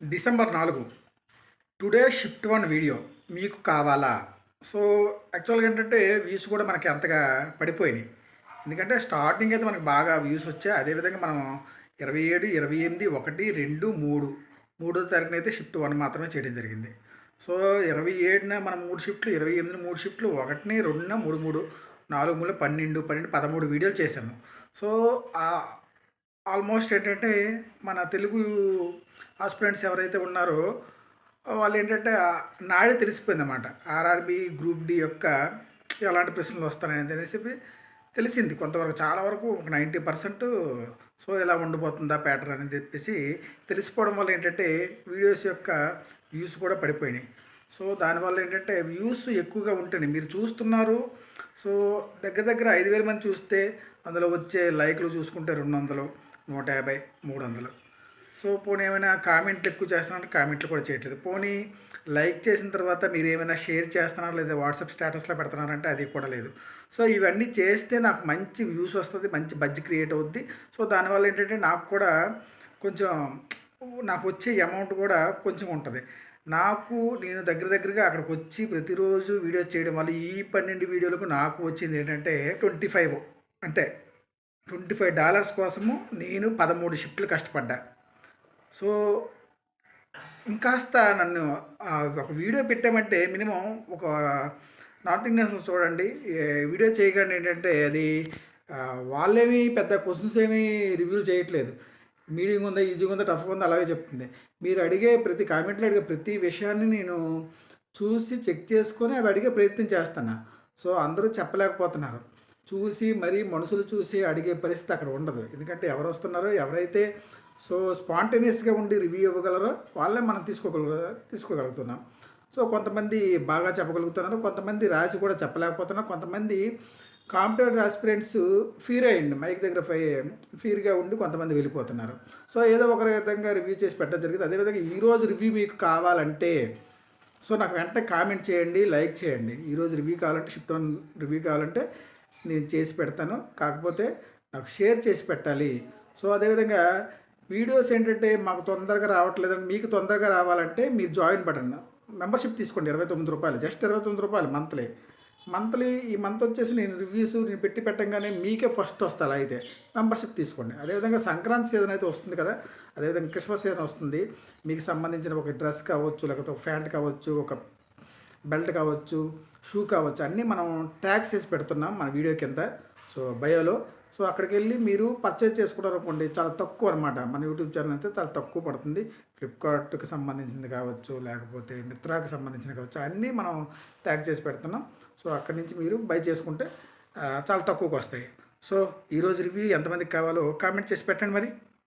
December నాలుగు. Today shift one video మీకు కావాలా? సో యాక్చువల్గా ఏంటంటే వ్యూస్ కూడా మనకి అంతగా పడిపోయినాయి. ఎందుకంటే స్టార్టింగ్ అయితే మనకి బాగా వ్యూస్ వచ్చాయి. అదేవిధంగా మనం ఇరవై ఏడు ఇరవై ఎనిమిది ఒకటి రెండు మూడు మూడో తారీఖున అయితే షిఫ్ట్ వన్ మాత్రమే చేయడం జరిగింది. సో ఇరవై ఏడున మనం మూడు షిఫ్ట్లు ఇరవై ఎనిమిది మూడు షిఫ్ట్లు ఒకటిని రెండున మూడు మూడు నాలుగు మూడు పన్నెండు పన్నెండు పదమూడు వీడియోలు చేశాము. సో ఆల్మోస్ట్ ఏంటంటే మన తెలుగు ఆస్పిరెంట్స్ ఎవరైతే ఉన్నారో వాళ్ళు ఏంటంటే నాడే తెలిసిపోయిందన్నమాట. ఆర్ఆర్బి గ్రూప్ డి యొక్క ఎలాంటి ప్రశ్నలు వస్తాయని అనేసి తెలిసింది. కొంతవరకు చాలా వరకు ఒక నైంటీ పర్సెంట్ సో ఇలా ఉండిపోతుందా ప్యాటర్న్ అని చెప్పేసి తెలిసిపోవడం వల్ల ఏంటంటే వీడియోస్ యొక్క వ్యూస్ కూడా పడిపోయినాయి. సో దానివల్ల ఏంటంటే వ్యూస్ ఎక్కువగా ఉంటున్నాయి. మీరు చూస్తున్నారు సో దగ్గర దగ్గర ఐదు వేల మంది చూస్తే అందులో వచ్చే లైక్లు చూసుకుంటే రెండు వందలు. నూట యాభై మూడు వందలు సో పోనీ ఏమైనా కామెంట్లు ఎక్కువ చేస్తున్నారంటే కామెంట్లు కూడా చేయట్లేదు. పోనీ లైక్ చేసిన తర్వాత మీరు ఏమైనా షేర్ చేస్తున్నారా? లేదా వాట్సాప్ స్టేటస్లో పెడుతున్నారంటే అది కూడా లేదు. సో ఇవన్నీ చేస్తే నాకు మంచి వ్యూస్ వస్తుంది మంచి బడ్జ్ క్రియేట్ అవుద్ది. సో దానివల్ల ఏంటంటే నాకు కూడా కొంచెం నాకు వచ్చే అమౌంట్ కూడా కొంచెం ఉంటుంది. నాకు నేను దగ్గర దగ్గరగా అక్కడికి వచ్చి ప్రతిరోజు వీడియోస్ చేయడం వల్ల ఈ పన్నెండు వీడియోలకు నాకు వచ్చింది ఏంటంటే ట్వంటీ ఫైవ్. అంతే. ట్వంటీ ఫైవ్ డాలర్స్ కోసము నేను పదమూడు షిఫ్ట్లు కష్టపడ్డా. సో ఇంకాస్త నన్ను ఒక వీడియో పెట్టామంటే మినిమం ఒక నార్త్ ఇండియన్స్ చూడండి వీడియో చేయగానే ఏంటంటే అది వాళ్ళేమి పెద్ద క్వశ్చన్స్ ఏమీ రివ్యూ చేయట్లేదు. మీడియం ఉందా ఈజీగా ఉందా టఫ్గా ఉందా అలాగే చెప్తుంది. మీరు అడిగే ప్రతి కామెంట్లో అడిగే ప్రతి విషయాన్ని నేను చూసి చెక్ చేసుకొని అవి అడిగే ప్రయత్నం చేస్తాను సో అందరూ చెప్పలేకపోతున్నారు. చూసి మరీ మనుషులు చూసి అడిగే పరిస్థితి అక్కడ ఉండదు. ఎందుకంటే ఎవరు వస్తున్నారో ఎవరైతే సో స్పాంటేనియస్గా ఉండి రివ్యూ ఇవ్వగలరో వాళ్ళే మనం తీసుకోగల తీసుకోగలుగుతున్నాం. సో కొంతమంది బాగా చెప్పగలుగుతున్నారు కొంతమంది రాసి కూడా చెప్పలేకపోతున్నారు కొంతమంది కాంపిటేటివ్ ఆస్పిరెంట్స్ ఫీర్ అయ్యండి. మైక్ దగ్గర ఫై ఫీర్గా ఉండి కొంతమంది వెళ్ళిపోతున్నారు. సో ఏదో ఒక విధంగా రివ్యూ చేసి పెట్టడం జరిగింది. అదేవిధంగా ఈరోజు రివ్యూ మీకు కావాలంటే సో నాకు వెంటనే కామెంట్ చేయండి లైక్ చేయండి. ఈరోజు రివ్యూ కావాలంటే షిఫ్ట్ వన్ రివ్యూ కావాలంటే నేను చేసి పెడతాను. కాకపోతే నాకు షేర్ చేసి పెట్టాలి. సో అదేవిధంగా వీడియోస్ ఏంటంటే మాకు తొందరగా రావట్లేదని మీకు తొందరగా రావాలంటే మీరు జాయిన్ బటన్ మెంబర్షిప్ తీసుకోండి. ఇరవై తొమ్మిది రూపాయలు జస్ట్ ఇరవై తొమ్మిది రూపాయలు మంత్లీ. మంత్లీ ఈ మంత్ వచ్చేసి నేను రివ్యూస్ నేను పెట్టి పెట్టంగానే మీకే ఫస్ట్ వస్తా అయితే. మెంబర్షిప్ తీసుకోండి. అదేవిధంగా సంక్రాంతి సీజన్ అయితే వస్తుంది కదా అదేవిధంగా క్రిస్మస్ సీజన్ వస్తుంది. మీకు సంబంధించిన ఒక డ్రెస్ కావచ్చు లేకపోతే ఒక ప్యాంట్ కావచ్చు ఒక బెల్ట్ కావచ్చు షూ కావచ్చు అన్నీ మనం ట్యాక్స్ చేసి పెడుతున్నాం మన వీడియో కింద. సో బయోలో. సో అక్కడికి వెళ్ళి మీరు పర్చేజ్ చేసుకున్నారు అనుకోండి చాలా తక్కువ అనమాట మన యూట్యూబ్ ఛానల్ అయితే చాలా తక్కువ పడుతుంది. ఫ్లిప్కార్ట్కి సంబంధించింది కావచ్చు లేకపోతే మిత్రాకి సంబంధించిన కావచ్చు అన్నీ మనం ట్యాగ్ చేసి పెడుతున్నాం. సో అక్కడి నుంచి మీరు బై చేసుకుంటే చాలా తక్కువకి వస్తాయి. సో ఈరోజు రివ్యూ ఎంతమందికి కావాలో కామెంట్ చేసి పెట్టండి మరి.